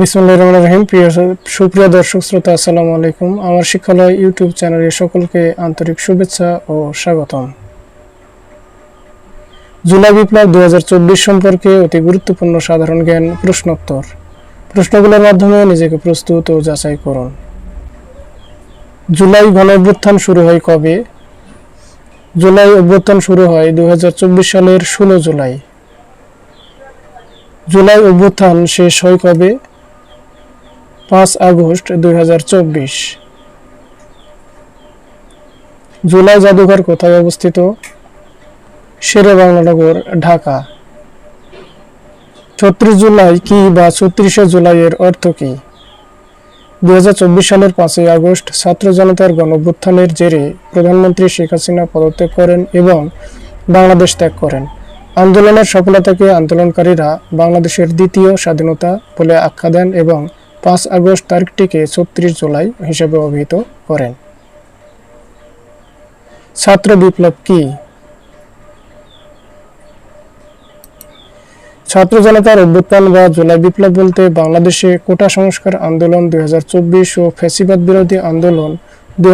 বিসমুল্লাহ রহমান রহিম। প্রিয় সুপ্রিয় দর্শক, শ্রোতা, আসসালামু আলাইকুম। আমার শিক্ষালয় ইউটিউব চ্যানেলে সকলকে আন্তরিক শুভেচ্ছা ও স্বাগতম। জুলাই বিপ্লব দু সম্পর্কে অতি গুরুত্বপূর্ণ সাধারণ জ্ঞান, প্রশ্নোত্তর। প্রশ্নগুলোর মাধ্যমে নিজেকে প্রস্তুত ও যাচাই করুন। জুলাই গণ অভ্যুত্থান শুরু হয় কবে? জুলাই অভ্যুত্থান শুরু হয় দুই হাজার চব্বিশ সালের ষোলো জুলাই। জুলাই অভ্যুত্থান শেষ হয় কবে? পাঁচ আগস্ট দুই হাজার চব্বিশ। জুলাই জাদুঘর কোথায় অবস্থিত? শেরে বাংলানগর ঢাকা। ছত্রিশ জুলাই কি বা ছত্রিশে জুলাইয়ের অর্থ কি? দুই হাজার চব্বিশ সালের পাঁচই আগস্ট ছাত্র জনতার গণভ্যুত্থানের জেরে প্রধানমন্ত্রী শেখ হাসিনা পদত্যাগ করেন এবং বাংলাদেশ ত্যাগ করেন। আন্দোলনের সফলতাকে আন্দোলনকারীরা বাংলাদেশের দ্বিতীয় স্বাধীনতা বলে আখ্যা দেন এবং পাঁচ আগস্ট তারিখটিকে ছত্রিশ জুলাই হিসেবে অভিহিত করেন। ছাত্র বিপ্লব কি? ছাত্র জনতার অভ্যুত্থান বা জুলাই বিপ্লব বলতে বাংলাদেশে কোটা সংস্কার আন্দোলন দুই হাজার চব্বিশ ও ফ্যাসিবাদ বিরোধী আন্দোলন দুই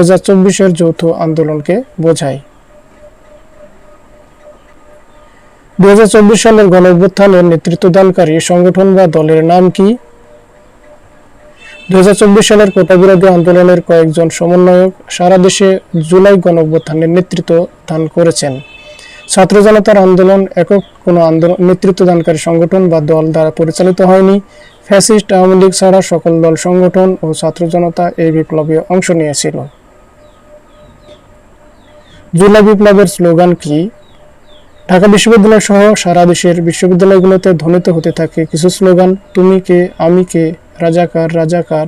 এর যৌথ আন্দোলনকে বোঝায়। দুই সালের গণ অভ্যুত্থানের নেতৃত্বদানকারী সংগঠন বা দলের নাম কি? দুই হাজার চব্বিশ সালের কোটা বিরোধী আন্দোলনের কয়েকজন সমন্বয়ক সারা দেশে জুলাই গণ অভ্যুত্থানের নেতৃত্ব দান করেছেন। ছাত্র জনতার আন্দোলন একক কোনো আন্দোলন নেতৃত্বদানকারী সংগঠন বা দল দ্বারা পরিচালিত হয়নি। ফ্যাসিস্ট আওয়ামী লীগ ছাড়া সকল দল, সংগঠন ও ছাত্র জনতা এই বিপ্লবে অংশ নিয়েছিল। জুলাই বিপ্লবের স্লোগান কি? ঢাকা বিশ্ববিদ্যালয় সহ সারা দেশের বিশ্ববিদ্যালয়গুলোতে ধ্বনিত হতে থাকে কিছু স্লোগান, তুমি কে, আমি কে? রাজাকার রাজাকার,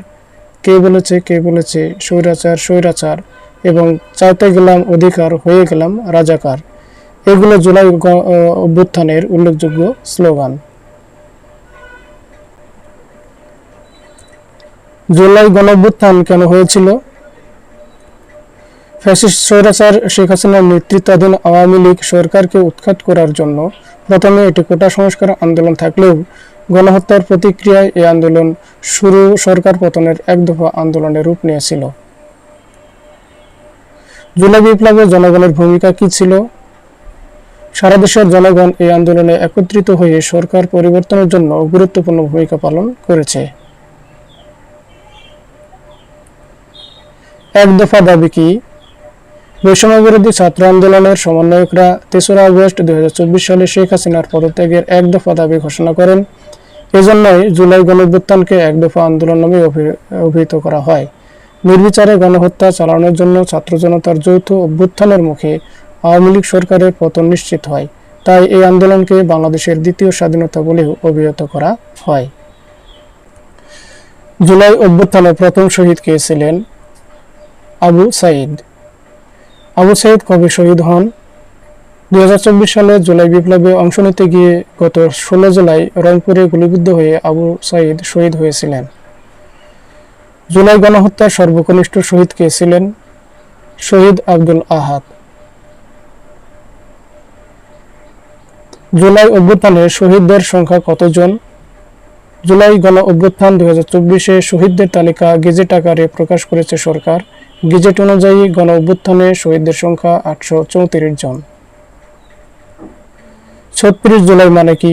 কে বলেছে কে বলেছে, স্বৈরাচার স্বৈরাচার, এবং চাইতে গেলাম অধিকার, হয়ে গেলাম রাজাকার। এগুলো জুলাই অভ্যুত্থানের উল্লেখযোগ্য স্লোগান। জুলাই গণঅভ্যুত্থান কেন হয়েছিল? ফ্যাসিস্ট স্বৈরাচার শেখ হাসিনার নেতৃত্বাধীন আওয়ামী লীগ সরকারকে উৎখাত করার জন্য প্রথমে এটি কোটা সংস্কার আন্দোলন থাকলেও গণহত্যার প্রতিক্রিয়ায় এই আন্দোলন শুরু সরকার পতনের এক দফা আন্দোলনের রূপ নিয়েছিল। জুলাই বিপ্লবে জনগণের ভূমিকা কি ছিল? সারা দেশের জনগণ এই আন্দোলনে একত্রিত হয়ে সরকার পরিবর্তনের জন্য গুরুত্বপূর্ণ ভূমিকা পালন করেছে। এক দফা দাবি কি? বৈষম্য বিরোধী ছাত্র আন্দোলনের সমন্বয়করা তেসরা আগস্ট দুই হাজার চব্বিশ সালে শেখ হাসিনার পদত্যাগের এক দফা দাবি ঘোষণা করেন। এজন্যই জুলাই গণঅভ্যুত্থানকে এক দফা আন্দোলন নামে অভিহিত করা হয়। নির্বিচারে গণহত্যা চালানোর জন্য ছাত্র জনতার যৌথ অভ্যুত্থানের মুখে আওয়ামী লীগ সরকারের পতন নিশ্চিত হয়। তাই এই আন্দোলনকে বাংলাদেশের দ্বিতীয় স্বাধীনতা বলেও অভিহিত করা হয়। জুলাই অভ্যুত্থানে প্রথম শহীদ কে ছিলেন? আবু সাইদ। আবু সাইদ কবে শহীদ হন? দুই সালে জুলাই বিপ্লবে অংশ নিতে গিয়ে গত ষোলো জুলাই রংপুরে গুলিবিদ্ধ হয়ে আবু সাইদ শহীদ হয়েছিলেন। জুলাই গণহত্যার সর্বকনিষ্ঠ শহীদ কে ছিলেন? শহীদ আব্দুল আহাদ। জুলাই অভ্যুত্থানে শহীদদের সংখ্যা কতজন? জুলাই গণ অভ্যুত্থান দুই হাজার চব্বিশে শহীদদের তালিকা গেজেট আকারে প্রকাশ করেছে সরকার। গেজেট অনুযায়ী গণ অভ্যুত্থানে শহীদদের সংখ্যা আটশো চৌত্রিশ জন। ছত্রিশ জুলাই মানে কি?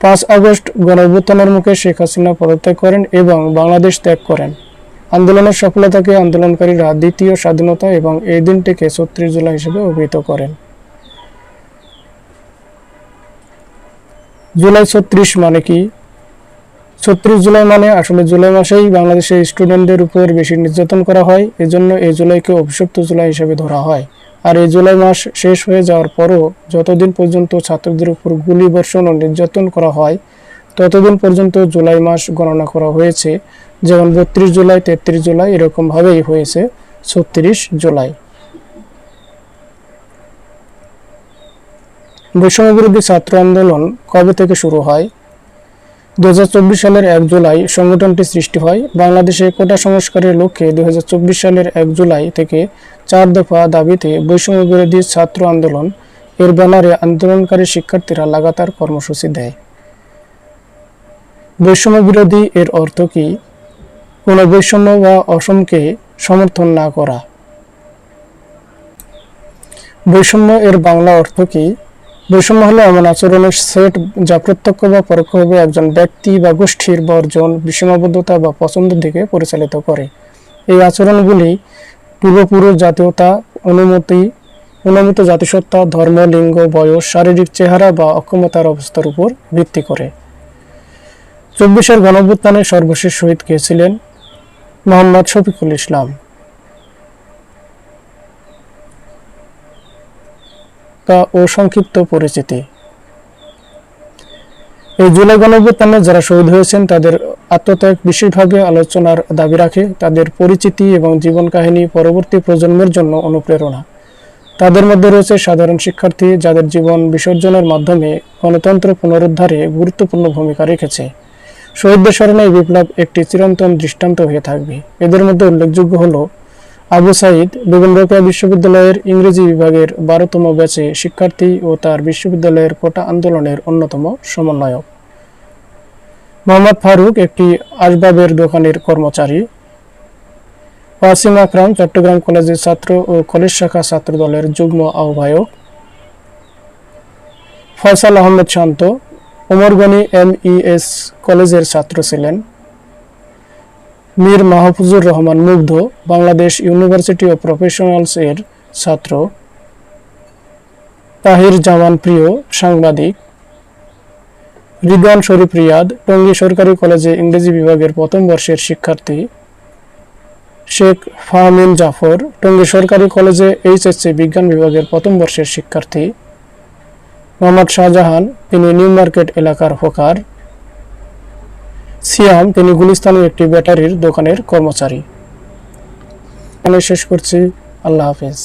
পাঁচ আগস্ট গণ অভ্যুত্থানের মুখে শেখ হাসিনা পদত্যাগ করেন এবং বাংলাদেশ ত্যাগ করেন। আন্দোলনের সফলতাকে আন্দোলনকারীরা দ্বিতীয় স্বাধীনতা এবং এই দিনটিকে ছত্রিশ জুলাই হিসেবে অভিহিত করেন। জুলাই ছত্রিশ মানে কি? ছত্রিশ জুলাই মানে আসলে জুলাই মাসেই বাংলাদেশের স্টুডেন্টদের উপর বেশি নির্যাতন করা হয়। এজন্য এই জুলাইকে অভিশপ্ত জুলাই হিসেবে ধরা হয়। আর এই জুলাই মাস শেষ হয়ে যাওয়ার পরও যতদিন পর্যন্ত ছাত্রদের উপর গুলি বর্ষণ ও নির্যাতন করা হয়, ততদিন পর্যন্ত জুলাই মাস গণনা করা হয়েছে। যেমন বত্রিশ জুলাই, তেত্রিশ জুলাই এরকমভাবেই হয়েছে, ছত্রিশ জুলাই। বৈষম্যবিরোধী ছাত্র আন্দোলন কবে থেকে শুরু হয়? দুই হাজার চব্বিশ সালের এক জুলাই সংগঠনটি সৃষ্টি হয়। বাংলাদেশে কোটা সংস্কারের লক্ষ্যে দুই হাজার চব্বিশ সালের এক জুলাই থেকে চার দফা দাবিতে বৈষম্যবিরোধী ছাত্র আন্দোলন এর ব্যানারে আন্দোলনকারী শিক্ষার্থীরা লাগাতার কর্মসূচি দেয়। বৈষম্য বিরোধী এর অর্থ কি? কোনো বৈষম্য বা অসমকে সমর্থন না করা। বৈষম্য এর বাংলা অর্থ কি? বৈষম্য হলো এমন আচরণের সেট যা প্রত্যক্ষ বা পরোক্ষভাবে একজন ব্যক্তি বা গোষ্ঠীর বর্জন সীমাবদ্ধতা বা পছন্দের দিকে পরিচালিত করে। এই আচরণগুলি পূর্বপুরুষ জাতীয়তা অনুমতি অনুমিত জাতিসত্তা, ধর্ম, লিঙ্গ, বয়স, শারীরিক চেহারা বা অক্ষমতার অবস্থার উপর ভিত্তি করে। চব্বিশের গণভ্যুত্থানে সর্বশেষ শহীদ কে ছিলেন? মোহাম্মদ শফিকুল ইসলাম। কা ও সংক্ষিপ্ত পরিচিতি। এই জুলাই গণঅভ্যুত্থানে যারা শহীদ হয়েছেন, তাদের আত্মত্যাগ বিশেষভাবে আলোচনার দাবি রাখে, তাদের পরিচিতি এবং জীবন কাহিনী পরবর্তী প্রজন্মের জন্য অনুপ্রেরণা। তাদের মধ্যে রয়েছে সাধারণ শিক্ষার্থী, যাদের জীবন বিসর্জনের মাধ্যমে গণতন্ত্র পুনরুদ্ধারে গুরুত্বপূর্ণ ভূমিকা রেখেছে। শহীদদের স্মরণে বিপ্লব একটি চিরন্তন দৃষ্টান্ত হয়ে থাকবে। এদের মধ্যে উল্লেখযোগ্য হল আবু সাইদ বেগম রোকেয়া বিশ্ববিদ্যালয়ের ইংরেজি বিভাগের বারোতম ব্যাচে শিক্ষার্থী ও তার বিশ্ববিদ্যালয়ের কোটা আন্দোলনের অন্যতম সমন্বয়ক। মোহাম্মদ ফারুক একটি আসবাবের দোকানের কর্মচারী। ওয়াসিম আকরাম চট্টগ্রাম কলেজের ছাত্র ও কলেজ শাখা ছাত্র দলের যুগ্ম আহ্বায়ক। ফয়সাল আহমেদ শান্ত ওমরগনি এম এস কলেজের ছাত্র ছিলেন। মীর মাহফুজুর রহমান মুগ্ধ বাংলাদেশ ইউনিভার্সিটি অফ প্রফেশনালস এর ছাত্র। তাহির জামান প্রিয় সাংবাদিক। রিদওয়ান শরীফ রিয়াদ, টঙ্গী সরকারি কলেজে ইংরেজি বিভাগের প্রথম বর্ষের শিক্ষার্থী। শেখ ফাহমিন জাফর, টঙ্গী সরকারি কলেজে এইচএসসি বিজ্ঞান বিভাগের প্রথম বর্ষের শিক্ষার্থী। মোহাম্মদ শাহজাহান, তিনি নিউ মার্কেট এলাকার হোকার। সিয়াম, তিনি গুলিস্তানের একটি ব্যাটারির দোকানের কর্মচারী। শেষ করছি। আল্লাহ হাফেজ।